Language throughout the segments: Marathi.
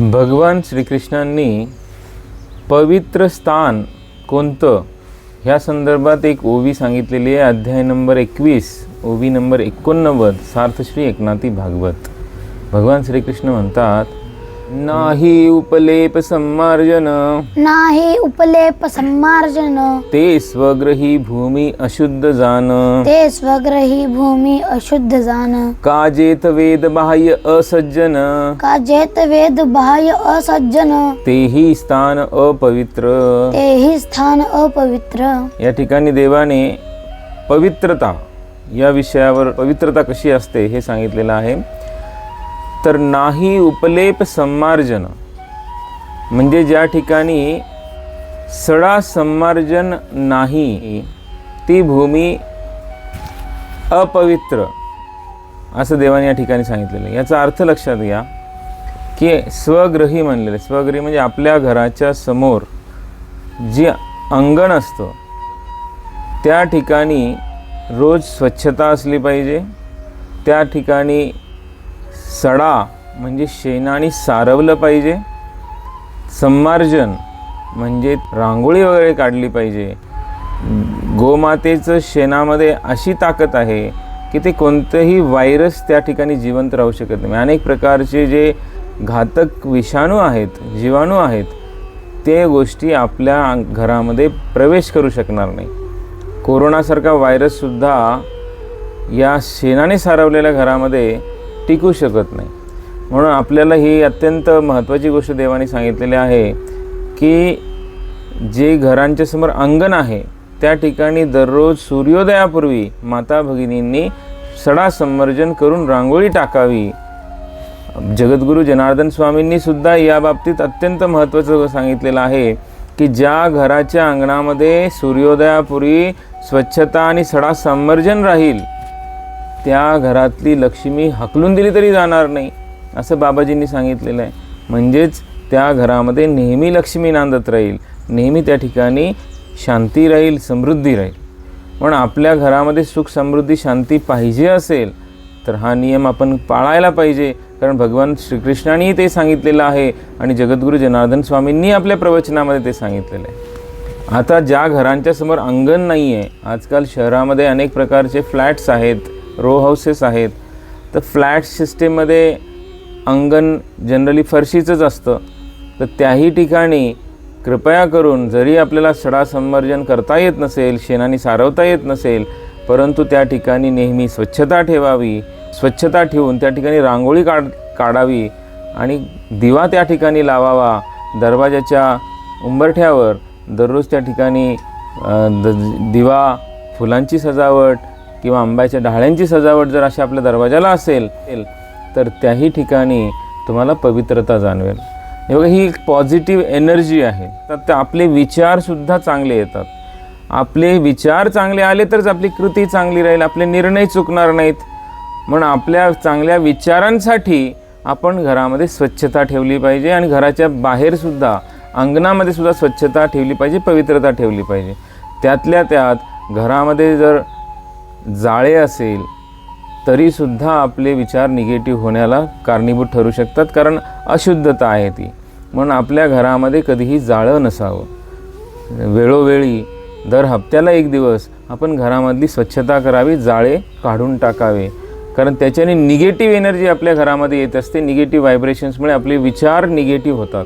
भगवान श्रीकृष्णांनी पवित्र स्थान कोणतं? ह्या संदर्भात एक ओवी सांगितलेली आहे अध्याय नंबर एकवीस ओवी नंबर एकोणनव्वद सार्थश्री एकनाथी भागवत. भगवान श्रीकृष्ण म्हणतात नाही उपलेप सम्मार्जन। नाही उपलेप सम्मार्जन। ते स्वग्रही भूमी अशुद्ध जान। ते स्वग्रही भूमी अशुद्ध जाण काजेत वेद बाह्य असज्जन। का जेत वेद बाह्य असज्जन। तेही स्थान अपवित्र। तेही स्थान अपवित्र। या ठिकाणी देवाने पवित्रता या विषयावर पवित्रता कशी असते हे सांगितलेलं आहे. तर नाही उपलेप संमार्जन म्हणजे ज्या ठिकाणी सडा संमार्जन नाही ती भूमी अपवित्र. असं देवाने या ठिकाणी सांगितलेलं आहे. याचा अर्थ लक्षात घ्या की स्वगृही म्हणलेलं आहे. स्वगृही म्हणजे आपल्या घराच्या समोर जे अंगण असतं त्या ठिकाणी रोज स्वच्छता असली पाहिजे त्या ठिकाणी सडा म्हणजे शेणाने सारवलं पाहिजे. संमार्जन म्हणजे रांगोळी वगैरे काढली पाहिजे. गोमातेचं शेणामध्ये अशी ताकद आहे की ते कोणतंही व्हायरस त्या ठिकाणी जिवंत राहू शकत नाही. म्हणजे अनेक प्रकारचे जे घातक विषाणू आहेत जीवाणू आहेत ते गोष्टी आपल्या घरामध्ये प्रवेश करू शकणार नाही. कोरोनासारखा व्हायरससुद्धा या शेणाने सारवलेल्या घरामध्ये टिकू शकत नाही. म्हणून आपल्याला ही अत्यंत महत्त्वाची गोष्ट देवाने सांगितलेली आहे की जे घरांच्या समोर अंगण आहे त्या ठिकाणी दररोज सूर्योदयापूर्वी माता भगिनींनी सडा संवर्जन करून रांगोळी टाकावी. जगद्गुरू जनार्दन स्वामींनी सुद्धा या बाबतीत अत्यंत महत्त्वाचं सांगितलेलं आहे की ज्या घराच्या अंगणामध्ये सूर्योदयापूर्वी स्वच्छता आणि सडा संवर्जन राहील त्या घरातली लक्ष्मी हकलून दिली तरी जाणार नाही असं बाबाजींनी सांगितलेलं आहे. म्हणजेच त्या घरामध्ये नेहमी लक्ष्मी नांदत राहील नेहमी त्या ठिकाणी शांती राहील समृद्धी राहील. पण आपल्या घरामध्ये सुख समृद्धी शांती पाहिजे असेल तर हा नियम आपण पाळायला पाहिजे कारण भगवान श्रीकृष्णानेही ते सांगितलेलं आहे आणि जगद्गुरू जनार्दन स्वामींनी आपल्या प्रवचनामध्ये ते सांगितलेलं आहे. आता ज्या घरांच्या समोर अंगण नाही आहे आजकाल शहरामध्ये अनेक प्रकारचे फ्लॅट्स आहेत रो हाऊसेस आहेत तर फ्लॅट सिस्टीममध्ये अंगण जनरली फरशीचंच असतं. तर त्याही ठिकाणी कृपया करून जरी आपल्याला सडा संवर्जन करता येत नसेल शेणाने सारवता येत नसेल परंतु त्या ठिकाणी नेहमी स्वच्छता ठेवावी स्वच्छता ठेवून त्या ठिकाणी रांगोळी काढ काढावी आणि दिवा त्या ठिकाणी लावावा. दरवाजाच्या उंबरठ्यावर दररोज त्या ठिकाणी द दिवा फुलांची सजावट किंवा आंब्याच्या डाळ्यांची सजावट जर अशी आपल्या दरवाजाला असेल तर त्याही ठिकाणी तुम्हाला पवित्रता जाणवेल. हे बघा ही एक पॉझिटिव्ह एनर्जी आहे. तर ते आपले विचारसुद्धा चांगले येतात. आपले विचार चांगले आले तरच आपली कृती चांगली राहील आपले निर्णय चुकणार नाहीत. म्हणून आपल्या चांगल्या विचारांसाठी आपण घरामध्ये स्वच्छता ठेवली पाहिजे आणि घराच्या बाहेरसुद्धा अंगणामध्ये सुद्धा स्वच्छता ठेवली पाहिजे पवित्रता ठेवली पाहिजे. त्यातल्या त्यात घरामध्ये जर जाळे असेल तरीसुद्धा आपले विचार निगेटिव्ह होण्याला कारणीभूत ठरू शकतात कारण अशुद्धता आहे ती. म्हणून आपल्या घरामध्ये कधीही जाळं नसावं. वेळोवेळी दर हप्त्याला एक दिवस आपण घरामधली स्वच्छता करावी जाळे काढून टाकावे. कारण त्याच्याने निगेटिव्ह एनर्जी आपल्या घरामध्ये येत असते निगेटिव्ह व्हायब्रेशन्समुळे आपले विचार निगेटिव्ह होतात.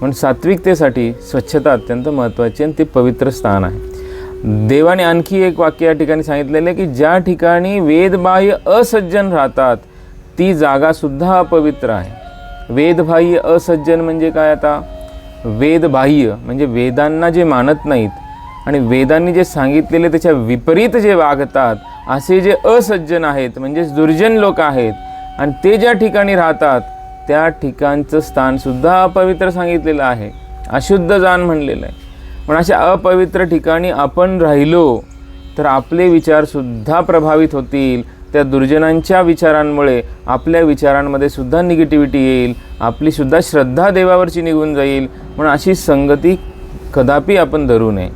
म्हणून सात्विकतेसाठी स्वच्छता अत्यंत महत्त्वाची आणि ते पवित्र स्थान आहे. देवाने आणखी एक वाक्य या ठिकाणी सांगितलेलं आहे की ज्या ठिकाणी वेदबाह्य असज्जन राहतात ती जागासुद्धा अपवित्र आहे. वेदबाह्य असज्जन म्हणजे काय आता? वेदबाह्य म्हणजे वेदांना जे मानत नाहीत आणि वेदांनी जे सांगितलेले त्याच्या विपरीत जे वागतात असे जे असज्जन आहेत म्हणजेच दुर्जन लोक आहेत आणि ते ज्या ठिकाणी राहतात त्या ठिकाणचं स्थानसुद्धा अपवित्र सांगितलेलं आहे. अशुद्ध जाण म्हणलेलं आहे. पण अशा अपवित्र ठिकाणी आपण राहिलो तर आपले विचारसुद्धा प्रभावित होतील. त्या दुर्जनांच्या विचारांमुळे आपल्या विचारांमध्ये सुद्धा निगेटिव्हिटी येईल. आपलीसुद्धा श्रद्धा देवावरची निघून जाईल. म्हणून अशी संगती कदापि आपण धरू नये.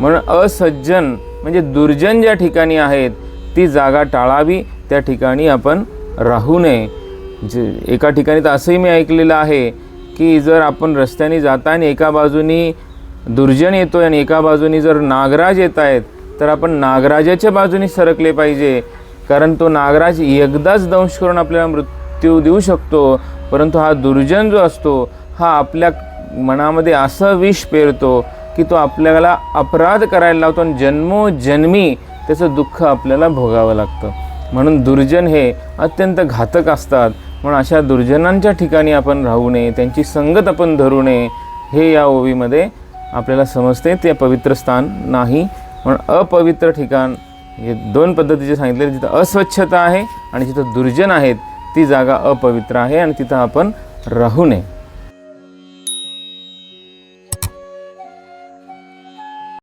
म्हणून असज्जन म्हणजे दुर्जन ज्या ठिकाणी आहेत ती जागा टाळावी त्या ठिकाणी आपण राहू नये. जे एका ठिकाणी तर असंही मी ऐकलेलं आहे की जर आपण रस्त्याने जाताना एका बाजूनी दुर्जन येतोय आणि एका बाजूनी जर नागराज येत आहेत तर आपण नागराजाच्या बाजूने सरकले पाहिजे. कारण तो नागराज एकदाच दंश करून आपल्याला मृत्यू देऊ शकतो. परंतु हा दुर्जन जो असतो हा आपल्या मनामध्ये असं विष पेरतो की तो आपल्याला अपराध करायला लावतो आणि जन्मोजन्मी त्याचं दुःख आपल्याला भोगावं लागतं. म्हणून दुर्जन हे अत्यंत घातक असतात. म्हणून अशा दुर्जनांच्या ठिकाणी आपण राहू नये त्यांची संगत आपण धरू नये हे या ओवीमध्ये आपल्याला समजते ते पवित्र स्थान नाही. म्हणून अपवित्र ठिकाण हे दोन पद्धतीचे सांगितले. जिथं अस्वच्छता आहे आणि जिथं दुर्जन आहेत ती जागा अपवित्र आहे आणि तिथं आपण राहू नये.